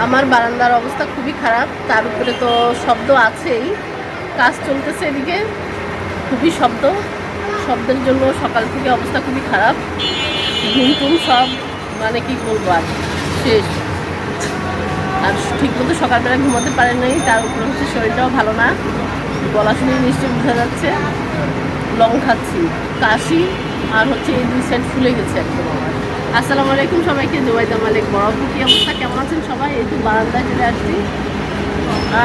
আমার বারান্দার অবস্থা খুবই খারাপ। তার উপরে তো শব্দ আছেই। কাজ চলতেছে এদিকে। খুবই শব্দ। শব্দের জন্য সকাল থেকে অবস্থা খুবই খারাপ। ঘুম টুম সব মানে কি বলব আর, শেষ। আর ঠিকমতো সকালবেলা ঘুমাতে পারেন নাই। তার উপরে হচ্ছে শরীরটাও ভালো না। গলা শুনে নিশ্চয়ই বোঝা যাচ্ছে। লং খাচ্ছি। কাশি আর হচ্ছে এই দুই সাইড ফুলে গেছে একদম আমার। আসসালামু আলাইকুম সবাইকে, জুবাইদা মালিক বড় কি অবস্থা? কেমন আছেন সবাই? তো বারান্দায় চলে আসছি।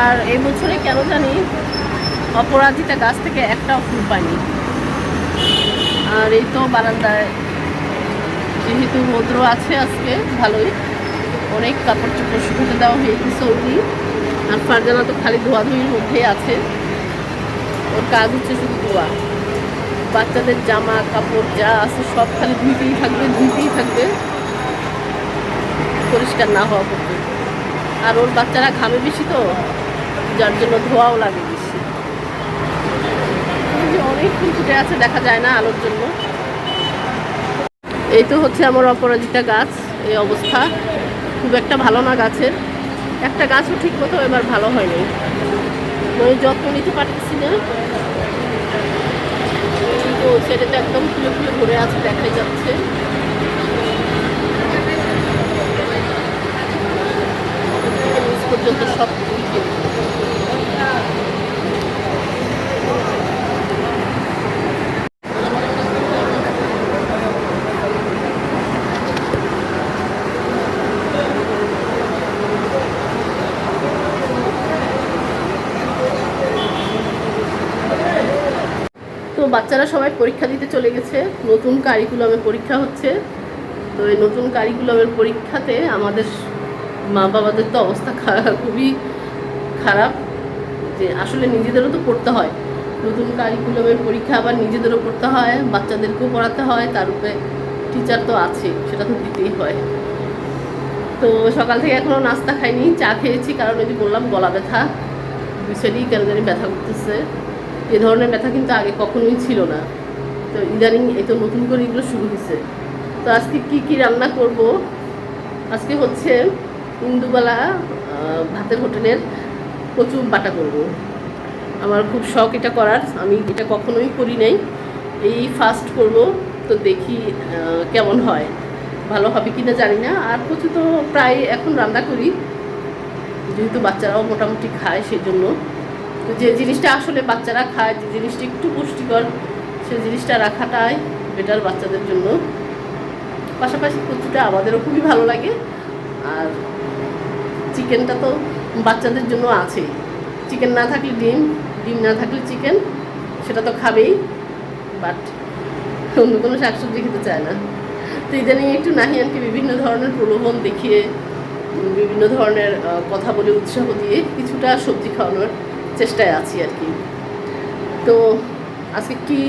আর এই বছরে কেন জানি অপরাজিতা গাছ থেকে একটাও ফুল পাইনি। আর এই তো বারান্দায়, যেহেতু রৌদ্র আছে আজকে, ভালোই। অনেক কাপড় চোপড় শুকাতে দেওয়া হয়ে গেছে আর ফারজানা তো খালি ধোয়াধুয়ির মধ্যেই আছে। ওর কাজ হচ্ছে শুধু ধোয়া। বাচ্চাদের জামা, কাপড় যা আছে সব খালি ধুইতেই থাকবে ধুইতেই থাকবে। পরিষ্কার না হওয়া পর্যন্ত। আর ওর বাচ্চারা ঘামে বেশি তো, যার জন্য ধোয়াও লাগে বেশি। এই যে অনেক ফুল ফুটে আছে, দেখা যায় না আলোর জন্য। এই তো হচ্ছে আমার অপরাজিতা গাছ, এই অবস্থা। খুব একটা ভালো না গাছের। একটা গাছও ঠিক মতো এবার ভালো হয়নি। মানে যত্ন নিতে পারতেছি না। তো সেটাতে একদম ফুলে ফুলে ভরে আছে দেখাই যাচ্ছে। পর্যন্ত সব ফুলকে তো বাচ্চারা সবাই পরীক্ষা দিতে চলে গেছে। নতুন কারিকুলামে পরীক্ষা হচ্ছে। তো এই নতুন কারিকুলামের পরীক্ষাতে আমাদের মা বাবাদের তো অবস্থা খুবই খারাপ যে আসলে নিজেদেরও তো পড়তে হয়। নতুন কারিকুলামের পরীক্ষা আবার নিজেদেরও পড়তে হয়, বাচ্চাদেরকেও পড়াতে হয়, তার উপরে টিচার তো আছে, সেটা তো দিতেই হয়। তো সকাল থেকে এখনও নাস্তা খাইনি, চা খেয়েছি, কারণ ওই যে বললাম, গলা ব্যথা। সাইডেই কেন জানি ব্যথা করতেছে। এ ধরনের ব্যথা কিন্তু আগে কখনোই ছিল না। তো ইদানিং এই তো নতুন করে এগুলো শুরু হয়েছে তো আজকে কি কি রান্না করব? আজকে হচ্ছে ইন্দুবালা ভাতের হোটেলের কচু বাটা করব। আমার খুব শখ এটা করার। আমি এটা কখনোই করি নাই। এই ফার্স্ট করব তো দেখি কেমন হয়। ভালো হবে কি না জানি না। আর কচু তো প্রায় এখন রান্না করি। যেহেতু বাচ্চারাও মোটামুটি খায় সেই জন্য তো যে জিনিসটা আসলে বাচ্চারা খায়, যে জিনিসটা একটু পুষ্টিকর, সেই জিনিসটা রাখাটাই বেটার বাচ্চাদের জন্য। পাশাপাশি কচুটা আমাদেরও খুবই ভালো লাগে। আর চিকেনটা তো বাচ্চাদের জন্য আছেই। চিকেন না থাকলে ডিম ডিম না থাকলে চিকেন, সেটা তো খাবেই। বাট অন্য কোনো শাকসবজি খেতে চায় না। তো ইদানিং একটু নাহিয়ানকে বিভিন্ন ধরনের প্রলোভন দেখিয়ে, বিভিন্ন ধরনের কথা বলে উৎসাহ দিয়ে কিছুটা সবজি খাওয়ানোর চেষ্টায় আছি আর কি। তো আজকে কি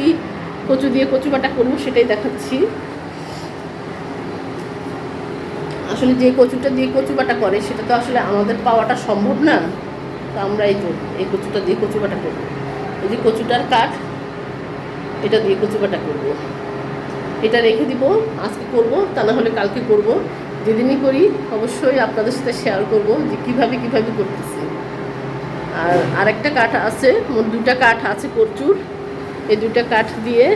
কচু দিয়ে কচু বাটা করব সেটাই দেখাচ্ছি। আসলে যে কচুটা দিয়ে কচু বাটা করে, সেটা তো আসলে আমাদের পাওয়াটা সম্ভব না। তো আমরা এই তো এই কচুটা দিয়ে কচু বাটা করব। এই যে কচুটার কাঠ, এটা দিয়ে কচু বাটা করব। এটা রেখে দিব, আজকে করব, তা না হলে কালকে করব। যেদিনই করি, অবশ্যই আপনাদের সাথে শেয়ার করব যে কীভাবে কীভাবে করতেছি। আর আরেকটা কাঠ আছে মোট দুটা কাঠ আছে কচুর। এই দুটা কাঠ দিয়ে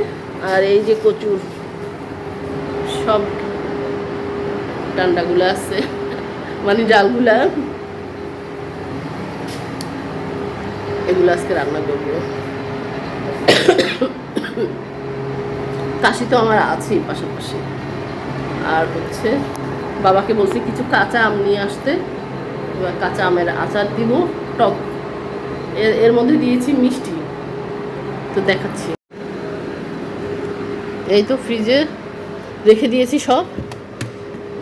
আর এই যে কচুর সব ডান্ডাগুলো আছে মানে ডালগুলা এগুলো আজকে রান্না করব। কাশি তো আমার আছেই পাশাপাশি। আর হচ্ছে বাবাকে বলছি কিছু কাঁচা আম নিয়ে আসতে। কাঁচা আমের আচার দিব, টক এর মধ্যে দিয়েছি মিষ্টি। তো দেখাচ্ছি। এই তো ফ্রিজে রেখে দিয়েছি সব।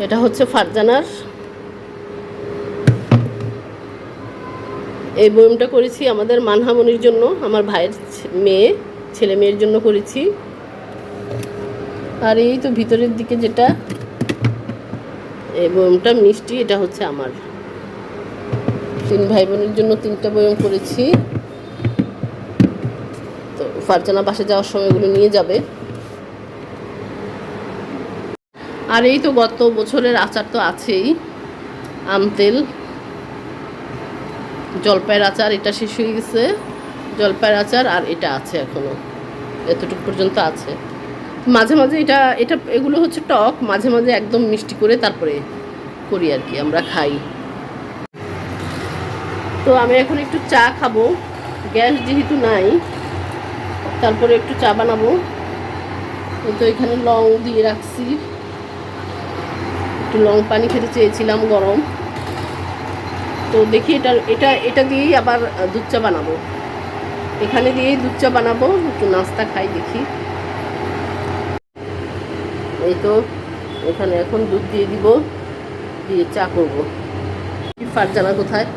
এটা হচ্ছে ফারজানার। এই বয়মটা করেছি আমাদের মানহামনির জন্য, আমার ভাইয়ের মেয়ে, ছেলে মেয়ের জন্য করেছি। আর এই তো ভিতরের দিকে যেটা, এই বয়মটা মিষ্টি, এটা হচ্ছে আমার। তিন ভাই বোনের জন্য তিনটা বয়ম করেছি। তো ফারজানা বাসে যাওয়ার সময় এগুলো নিয়ে যাবে। আর এই তো গত বছরের আচার তো আছেই। আম, তেল, জলপাইয়ের আচার, এটা শেষ হয়ে গেছে। জলপাইয়ের আচার আর এটা আছে এখনও। এতটুকু পর্যন্ত আছে। মাঝে মাঝে এটা এটা, এগুলো হচ্ছে টক। মাঝে মাঝে একদম মিষ্টি করে তারপরে করি আর কি, আমরা খাই। তো আমি এখন একটু চা খাব। গ্যাস যেহেতু নাই, তারপরে একটু চা বানাবো। তো এখানে লং দিয়ে রাখছি। একটু লং পানি খেতে চেয়েছিলাম গরম। তো দেখি এটা এটা এটা দিয়েই আবার দুধ চা বানাবো। এখানে দিয়েই দুধ চা বানাবো, একটু নাস্তা খাই দেখি। এই তো এখানে এখন দুধ দিয়ে দিব, দিয়ে চা করব। ফারজানা কোথায়?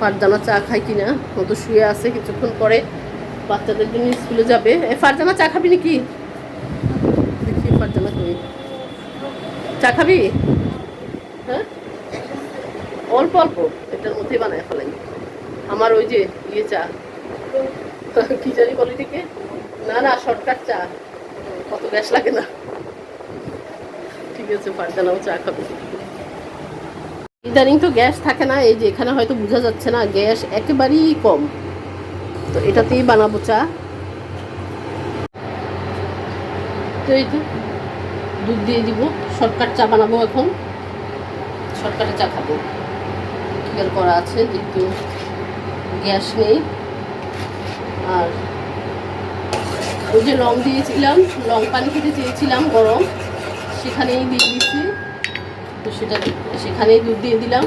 ফারজানা চা খায় কিনা? ও তো শুয়ে আছে, কিছুক্ষণ পরে বাচ্চাদের জন্য স্কুলে যাবে। এ, ফারজানা চা খাবি নাকি? দেখি, ফারজানা কই? চা খাবি? হ্যাঁ? অল্প অল্প। এটার মধ্যেই বানায় ফেলাই। আমার ওই যে ইয়ে চা। কি জানি বলে থেকে না না, শর্টকাট চা। কত গ্যাস লাগে না। ঠিক আছে, ফারজানাও চা খাবে। ইদানিং তো গ্যাস থাকে না, এই যে এখানে হয়তো বোঝা যাচ্ছে না, গ্যাস একেবারেই কম। তো এটাতেই বানাবো চা। তো এই তো দুধ দিয়ে দিব, শর্টকাট চা বানাবো এখন। শর্টকাটে চা খাব। টিকার করা আছে, যেহেতু গ্যাস নেই। আর ওই যে লং দিয়েছিলাম, লং পানি খেতে চেয়েছিলাম গরম, সেখানেই দিয়ে দিচ্ছি। তো সেটা সেখানেই দুধ দিয়ে দিলাম।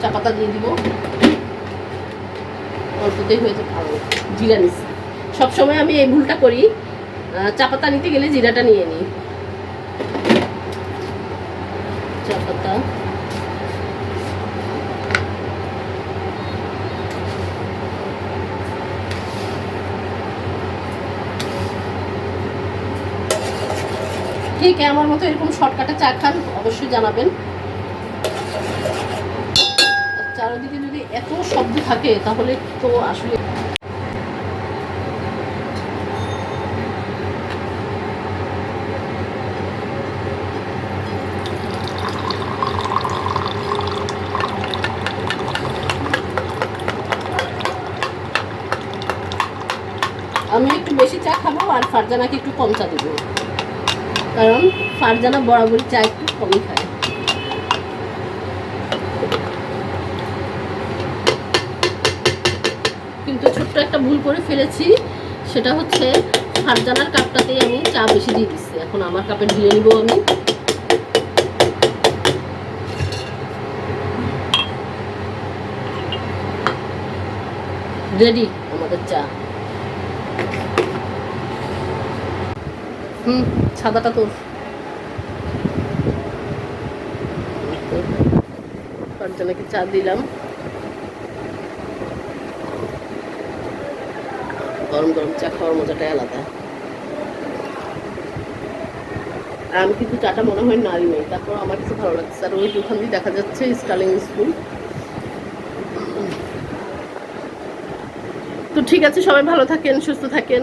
চা পাতা দিয়ে দিব। অল্পতেই হয়েছে ভালো। জিরা নিচ্ছি সবসময় আমি এই ভুলটা করি। চা পাতা নিতে গেলে জিরাটা নিয়ে নিই। চা পাতা। ঠিক আমার মতো এরকম শর্টকাটে চা খান অবশ্যই জানাবেন। চারিদিকে যদি এত শব্দ থাকে, তাহলে তো আসলে আমি একটু বেশি চা খাব আর ফারজানাকে একটু কম চা দেবো। কারণ ফারজানা বরাবরই চা একটু কমই খায়। কিন্তু ছোট্ট একটা ভুল করে ফেলেছি, সেটা হচ্ছে ফারজানার কাপটাতেই আমি চা বেশি দিয়ে দিচ্ছি। এখন আমার কাপে ঢেলে নিব আমি। রেডি আমাদের চা। হুম। সাদাটা তোর। ফারজানাকে চা দিলাম। গরম গরম চা খাওয়ার মজাটাই আলাদা। আর আমি কিন্তু চাটা মনে হয় নারী নেই, তারপর আমার কাছে ভালো লাগছে। আর ওই ওখান দিয়ে দেখা যাচ্ছে স্টার্লিং স্কুল। তো ঠিক আছে, সবাই ভালো থাকেন, সুস্থ থাকেন।